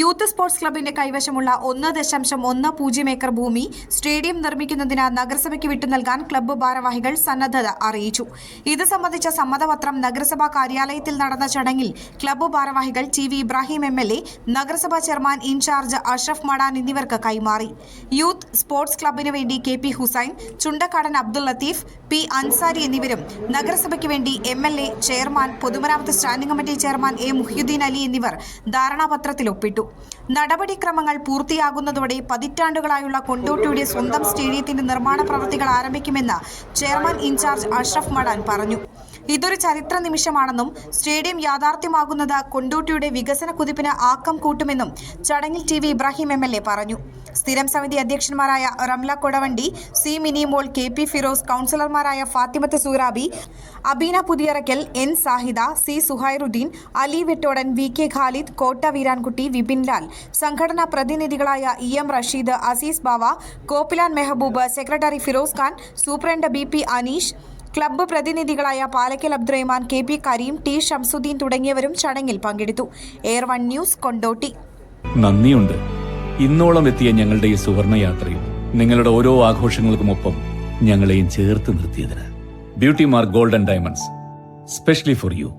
Youth sports ക്ലബിന്റെ കൈവശമുള്ള ഒന്ന് ദശാംശം ഒന്ന് പൂജ്യം ഏക്കർ ഭൂമി സ്റ്റേഡിയം നിർമ്മിക്കുന്നതിന് നഗരസഭയ്ക്ക് വിട്ടു നൽകാൻ ക്ലബ്ബ് ഭാരവാഹികൾ സന്നദ്ധത അറിയിച്ചു. ഇത് സംബന്ധിച്ച സമ്മതപത്രം നഗരസഭാ കാര്യാലയത്തിൽ നടന്ന ചടങ്ങിൽ ക്ലബ്ബ് ഭാരവാഹികൾ T V Ibrahim M L A നഗരസഭാ chairman in charge Ashraf Madan എന്നിവർക്ക് കൈമാറി. യൂത്ത് സ്പോർട്സ് ക്ലബിന് വേണ്ടി K P Hussain Chundakkadan Abdul Latheef P Ansari എന്നിവരും നഗരസഭയ്ക്ക് വേണ്ടി എം എൽ എ ചെയർമാൻ പൊതുമരാമത്ത് standing committee chairman A Muhyuddin Ali എന്നിവർ ധാരണാപത്രത്തിൽ ഒപ്പിട്ടു. നടപടിക്രമങ്ങൾ പൂർത്തിയാകുന്നതോടെ പതിറ്റാണ്ടുകളായുള്ള കൊണ്ടോട്ടിയുടെ സ്വന്തം സ്റ്റേഡിയത്തിന്റെ നിർമ്മാണ പ്രവൃത്തികൾ ആരംഭിക്കുമെന്ന് ചെയർമാൻ ഇൻചാർജ് അഷ്റഫ് മടാൻ പറഞ്ഞു. ഇതൊരു ചരിത്ര നിമിഷമാണെന്നും സ്റ്റേഡിയം യാഥാർത്ഥ്യമാകുന്നത് കൊണ്ടോട്ടിയുടെ വികസന കുതിപ്പിന് ആക്കം കൂട്ടുമെന്നും ചടങ്ങിൽ T V Ibrahim M L A പറഞ്ഞു. സ്ഥിരം സമിതി അധ്യക്ഷന്മാരായ Ramla Kodavandi C Minimol K P Firoz കൗൺസിലർമാരായ Fathimath Surabi Abeena Puthiyarakkal N Sahida C Suhairuddin Ali Vettodan V K Khalid Kotta Veerankutty Vipin Lal സംഘടനാ പ്രതിനിധികളായ E M Rasheed Azeez Bava Koppilan Mehboob secretary Firoz Khan superintendent B P Aneesh club പ്രതിനിധികളായ Palakkal Abdurahman K P Kareem T Shamsuddin തുടങ്ങിയവരും ചടങ്ങിൽ പങ്കെടുത്തു. Air one news Kondotty. നന്ദിയുണ്ട്. ഇന്നോളം എത്തിയ ഞങ്ങളുടെ ഈ സുവർണയാത്രയിൽ നിങ്ങളുടെ ഓരോ ആഘോഷങ്ങൾക്കുമൊപ്പം ഞങ്ങളെയും ചേർത്ത് നിർത്തിയതിന്. Beauty mark golden diamonds specially for you.